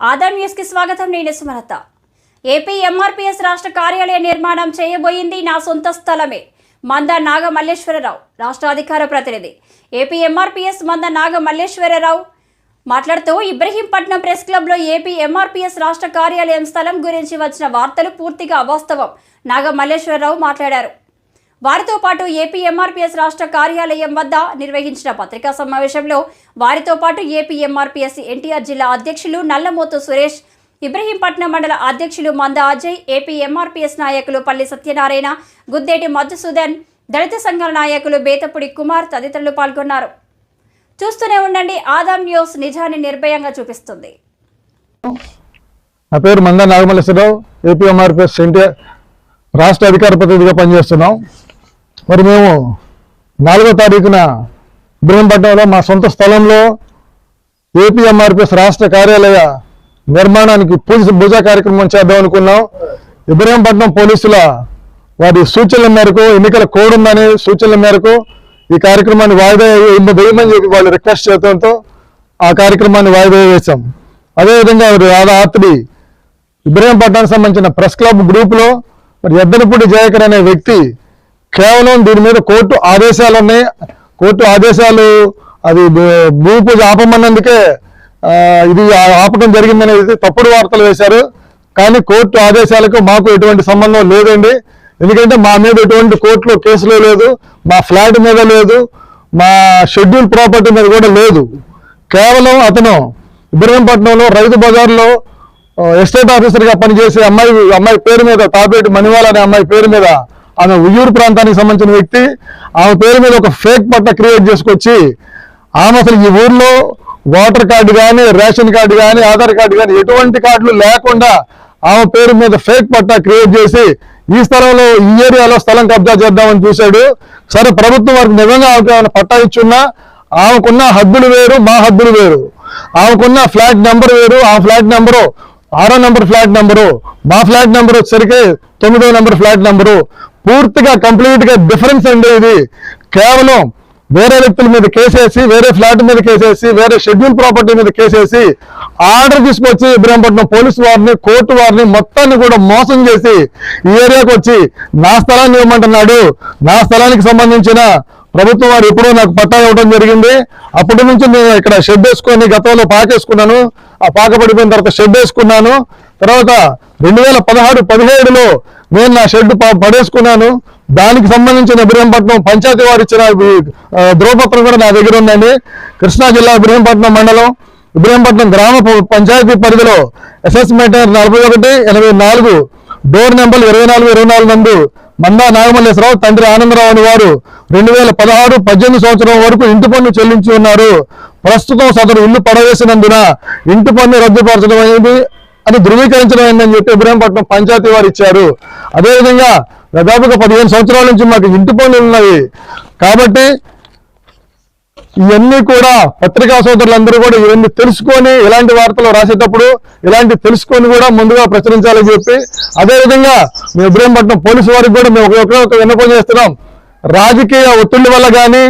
ఆధార్ న్యూస్కి స్వాగతం నేను సుమలత. ఏపీ ఎంఆర్పీఎస్ రాష్ట్ర కార్యాలయ నిర్మాణం చేయబోయింది నా సొంత స్థలమే. మంద నాగ మల్లేశ్వరరావు రాష్ట్ర అధికార ప్రతినిధి. ఏపీ ఎంఆర్పీఎస్ మంద నాగ మల్లేశ్వరరావు మాట్లాడుతూ ఇబ్రహీంపట్నం ప్రెస్ క్లబ్లో ఏపీ ఎంఆర్పీఎస్ రాష్ట్ర కార్యాలయం స్థలం గురించి వచ్చిన వార్తలు పూర్తిగా అవాస్తవం. నాగ మల్లేశ్వరరావు మాట్లాడారు. వారితో పాటు ఏపీ ఎంఆర్పీఎస్ రాష్ట్ర కార్యాలయం వద్ద నిర్వహించిన పత్రికా సమావేశంలో వారితో పాటు ఏపీ ఎంఆర్పీఎస్ ఎన్టీఆర్ జిల్లా అధ్యక్షులు నల్లమోతు సురేష్ ఇబ్రహీంపట్నం మండల అధ్యక్షులు మంద అజయ్ ఏపీ ఎంఆర్పీఎస్ నాయకులు పల్లి సత్యనారాయణ గుద్దేటి మధుసూదన్ దళిత సంఘాల నాయకులు బేతపుడి కుమార్ తదితరులు పాల్గొన్నారు. చూస్తూనే ఉండండి ఆదాం న్యూస్ నిజాన్ని నిర్భయంగా చూపిస్తుంది. నా పేరు మంద నాగమల్లేశ్వరరావు ఏపీఎంఆర్పిఎస్ ఎన్టీఆర్ రాష్ట్ర అధికార ప్రతినిధిగా పనిచేస్తున్నాం. మరి మేము నాలుగో తారీఖున బృహంపట్నంలో మా సొంత స్థలంలో ఏపీఎంఆర్పిఎస్ రాష్ట్ర కార్యాలయ నిర్మాణానికి పూజ పూజా కార్యక్రమం చేద్దాం అనుకున్నాం. ఇబ్రహీంపట్నం పోలీసుల వారి సూచనల మేరకు ఎన్నికల కోడ్ ఉందనే సూచనల మేరకు ఈ కార్యక్రమాన్ని వాయిదా వేయమని చెప్పి వాళ్ళు రిక్వెస్ట్ చేయడంతో ఆ కార్యక్రమాన్ని వాయిదా వేశాం. అదేవిధంగా రాత్రి ఇబ్రహీంపట్నానికి సంబంధించిన ప్రెస్ క్లబ్ గ్రూప్లో మరి ఎద్దనపూడి జయకర్ అనే వ్యక్తి కేవలం దీని మీద కోర్టు ఆదేశాలు ఉన్నాయి. కోర్టు ఆదేశాలు అది భూ- పూజ ఆపమన్నందుకే ఇది ఆపటం ఆపడం జరిగిందనేది తప్పుడు వార్తలు వేశారు. కానీ కోర్టు ఆదేశాలకు మాకు ఎటువంటి సంబంధం లేదండి. ఎందుకంటే మా మీద ఎటువంటి కోర్టులో కేసులో లేదు మా ఫ్లాట్ మీద లేదు మా షెడ్యూల్ ప్రాపర్టీ మీద కూడా లేదు. కేవలం అతను ఇబ్రహీంపట్నంలో రైతు బజార్లో ఎస్టేట్ ఆఫీసర్గా పనిచేసే అమ్మాయి అమ్మాయి పేరు మీద తాపేటి మణివాల్ అనే అమ్మాయి పేరు మీద ఆమె ఉయ్యూరు ప్రాంతానికి సంబంధించిన వ్యక్తి ఆమె పేరు మీద ఒక ఫేక్ పట్ట క్రియేట్ చేసుకొచ్చి ఆమె అసలు ఈ ఊర్లో ఓటర్ కార్డు కానీ రేషన్ కార్డు కానీ ఆధార్ కార్డు కానీ ఎటువంటి కార్డులు లేకుండా ఆమె పేరు మీద ఫేక్ పట్టా క్రియేట్ చేసి ఈ స్థలంలో ఈ ఏరియాలో స్థలం కబ్జా చేద్దామని చూశాడు. సరే ప్రభుత్వం వారికి నిజంగా ఆమెకు పట్టా ఇచ్చున్నా? ఆమెకున్న హద్దులు వేరు మా హద్దులు వేరు. ఆమెకున్న ఫ్లాట్ నెంబర్ వేరు ఆ ఫ్లాట్ నెంబరు ఆరో నెంబర్ ఫ్లాట్ నెంబరు మా ఫ్లాట్ నెంబర్ వచ్చేసరికి తొమ్మిదో నెంబర్ ఫ్లాట్ నెంబరు. పూర్తిగా కంప్లీట్గా డిఫరెన్స్ అండి ఇది. కేవలం వేరే వ్యక్తుల మీద కేసేసి వేరే ఫ్లాట్ మీద కేసేసి వేరే షెడ్యూల్ ప్రాపర్టీ మీద కేసేసి ఆర్డర్ తీసుకొచ్చి ఇబ్రహంపట్నం పోలీసు వారిని కోర్టు వారిని మొత్తాన్ని కూడా మోసం చేసి ఈ ఏరియాకి వచ్చి నా స్థలాన్ని ఇవ్వమంటున్నాడు. నా స్థలానికి సంబంధించిన ప్రభుత్వం వారు ఎప్పుడో నాకు పట్టా ఇవ్వడం జరిగింది. అప్పటి నుంచి నేను ఇక్కడ షెడ్ వేసుకొని గతంలో పాకేసుకున్నాను. ఆ పాక పడిపోయిన తర్వాత షెడ్ వేసుకున్నాను. తర్వాత రెండు వేల పదహారు పదిహేడులో నేను నా షెడ్ ప- పడేసుకున్నాను. దానికి సంబంధించిన ఇబ్రహీంపట్నం పంచాయతీ వారు ఇచ్చిన ధ్రువపత్రం కూడా నా దగ్గర ఉందండి. కృష్ణా జిల్లా ఇబ్రహీంపట్నం మండలం ఇబ్రహీంపట్నం గ్రామ పంచాయతీ పరిధిలో అసెస్మెంట్ నలభై ఒకటి ఎనభై నాలుగు డోర్ నెంబర్ ఇరవై నాలుగు ఇరవై నాలుగు నందు మందా నాగమల్లేశ్వరరావు తండ్రి ఆనందరావు అని వారు రెండు వేల పదహారు పద్దెనిమిది సంవత్సరం వరకు ఇంటి పన్ను చెల్లించి ఉన్నారు. ప్రస్తుతం సదరు ఇల్లు పడవేసినందున ఇంటి పన్ను రద్దుపరచడం అనేది అని ధృవీకరించడం ఏంటని చెప్పి ఇబ్రహీంపట్నం పంచాయతీ వారు ఇచ్చారు. అదేవిధంగా దాదాపుగా పదిహేను సంవత్సరాల నుంచి మాకు ఇంటి పనులు ఉన్నాయి. కాబట్టి ఇవన్నీ కూడా పత్రికా సోదరులందరూ కూడా ఇవన్నీ తెలుసుకొని ఇలాంటి వార్తలు రాసేటప్పుడు ఇలాంటి తెలుసుకొని కూడా ముందుగా ప్రచురించాలని చెప్పి అదేవిధంగా మేము ఇబ్రహీంపట్నం పోలీసు వారికి కూడా మేము ఒక విన్నపం చేస్తున్నాం. రాజకీయ ఒత్తిళ్ళ వల్ల కానీ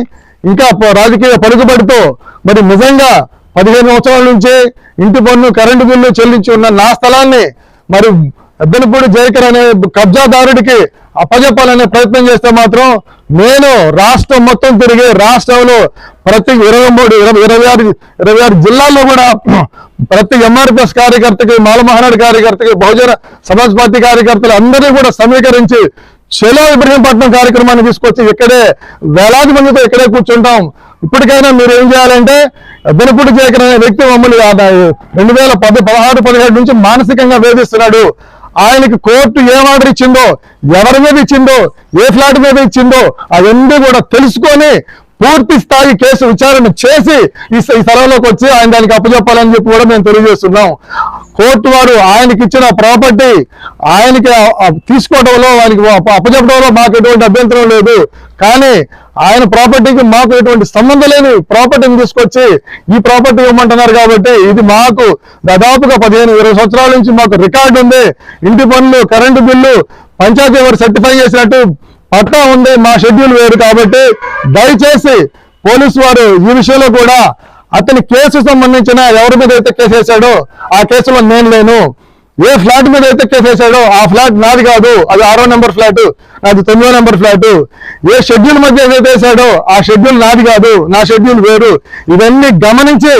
ఇంకా రాజకీయ పలుకుబడితో మరి నిజంగా పదిహేను సంవత్సరాల నుంచి ఇంటి పన్ను కరెంటు బిల్లు చెల్లించి ఉన్న నా స్థలాన్ని మరి అద్దెనపూడి జయకర్ అనే కబ్జాదారుడికి అప్పజెప్పాలనే ప్రయత్నం చేస్తే మాత్రం నేను రాష్ట్రం మొత్తం తిరిగి రాష్ట్రంలో ప్రతి ఇరవై మూడు ఇరవై ఇరవై ఆరు ఇరవై ఆరు జిల్లాల్లో కూడా ప్రతి ఎంఆర్పిఎస్ కార్యకర్తకి మాలమహానాడు కార్యకర్తకి బహుజన సమాజ్ పార్టీ కార్యకర్తలు అందరినీ కూడా సమీకరించి చెలో ఇబ్రహీంపట్నం కార్యక్రమాన్ని తీసుకొచ్చి ఇక్కడే వేలాది మందితో ఇక్కడే కూర్చుంటాం. ఇప్పటికైనా మీరు ఏం చేయాలంటే బెనపుడి చేకర్ అనే వ్యక్తి మమ్మల్ని రెండు వేల పది పదహారు పదిహేడు నుంచి మానసికంగా వేధిస్తున్నాడు. ఆయనకి కోర్టు ఏం ఆర్డర్ ఇచ్చిందో ఎవరి మీద ఇచ్చిందో ఏ ఫ్లాట్ మీద ఇచ్చిందో అవన్నీ కూడా తెలుసుకొని పూర్తి స్థాయి కేసు విచారణ చేసి ఈ స- స్థలంలోకి వచ్చి ఆయన దానికి అప్పచెప్పాలని చెప్పి కూడా మేము తెలియజేస్తున్నాం. కోర్టు వారు ఆయనకి ఇచ్చిన ప్రాపర్టీ ఆయనకి తీసుకోవడంలో ఆయనకి అప్పచెప్పడంలో మాకు ఎటువంటి అభ్యంతరం లేదు. కానీ ఆయన ప్రాపర్టీకి మాకు ఎటువంటి సంబంధం లేని ప్రాపర్టీని తీసుకొచ్చి ఈ ప్రాపర్టీ ఇవ్వమంటున్నారు కాబట్టి ఇది మాకు దాదాపుగా పదిహేను ఇరవై సంవత్సరాల నుంచి మాకు రికార్డు ఉంది. ఇంటి పనులు కరెంటు బిల్లు పంచాయతీ వారు సర్టిఫై చేసినట్టు పట్టా ఉంది మా షెడ్యూల్ వేరు కాబట్టి దయచేసి పోలీసు వారు ఈ విషయంలో కూడా అతని కేసు సంబంధించిన ఎవరి మీద అయితే కేసు వేశాడో ఆ కేసులో నేను లేను. ఏ ఫ్లాట్ మీద అయితే కేసు వేశాడో ఆ ఫ్లాట్ నాది కాదు. అది ఆరో నెంబర్ ఫ్లాట్ నాది తొమ్మిదో నెంబర్ ఫ్లాట్. ఏ షెడ్యూల్ మధ్య ఏదైతే వేశాడో ఆ షెడ్యూల్ నాది కాదు నా షెడ్యూల్ వేరు. ఇవన్నీ గమనించి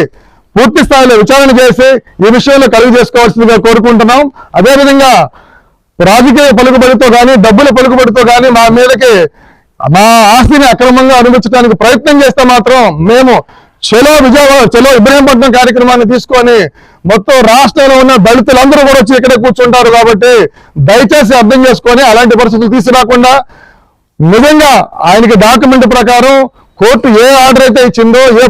పూర్తి స్థాయిలో విచారణ చేసి ఈ విషయంలో కలుగు చేసుకోవాల్సిందిగా కోరుకుంటున్నాం. అదేవిధంగా రాజకీయ పలుకుబడితో కానీ డబ్బుల పలుకుబడితో కానీ మా మీదకి మా ఆస్తిని అక్రమంగా అనుమతించడానికి ప్రయత్నం చేస్తే మాత్రం మేము చలో విజయవాడ చలో ఇబ్రహీంపట్నం కార్యక్రమాన్ని తీసుకొని మొత్తం రాష్ట్రంలో ఉన్న దళితులందరూ కూడా వచ్చి ఇక్కడే కూర్చుంటారు కాబట్టి దయచేసి అర్థం చేసుకొని అలాంటి పరిస్థితులు తీసుకురాకుండా నిజంగా ఆయనకి డాక్యుమెంట్ ప్రకారం కోర్టు ఏ ఆర్డర్ అయితే ఇచ్చిందో ఏ